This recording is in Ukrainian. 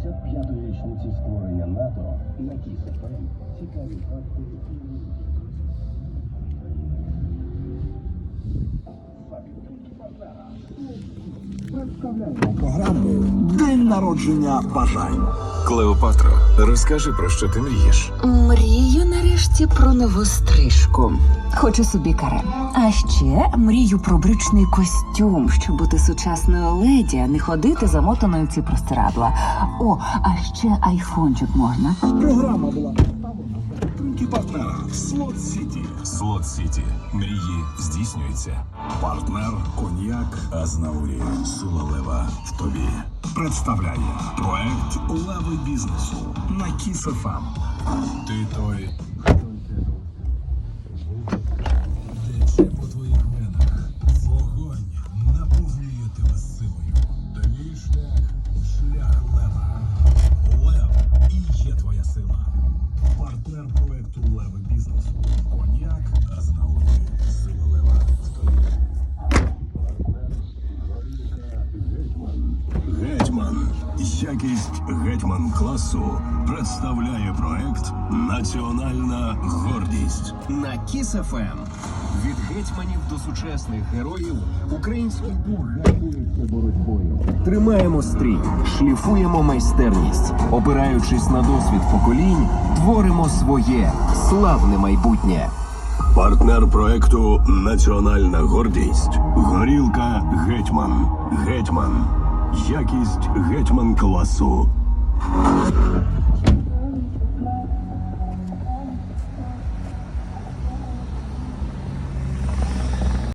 75-ї річниці створення НАТО на КІС-ФМ цікаві факти і новинки. Програму День народження бажань. Клеопатро, розкажи про що ти мрієш. Мрію нарешті про нову стрижку. Хочу собі каре. А ще мрію про брючний костюм, щоб бути сучасною леді, а не ходити замотаною ці простирадла. О, а ще айфончик можна. Програма була представлена партнера в Слот Сіті. Слот Сіті. Мрії здійснюються. Партнер Коньяк Азнаурі Сулалева в тобі. Представляє проект лави бізнесу на. Кіс-ФМ. Ти той. Гетьман. Якість гетьман класу представляє проект Національна гордість На КІСФМ від гетьманів до сучасних героїв український дух гартується боротьбою. Тримаємо стрій, шліфуємо майстерність, опираючись на досвід поколінь, творимо своє славне майбутнє. Партнер проекту Національна гордість. Горілка Гетьман. Гетьман. Якість гетьман класу.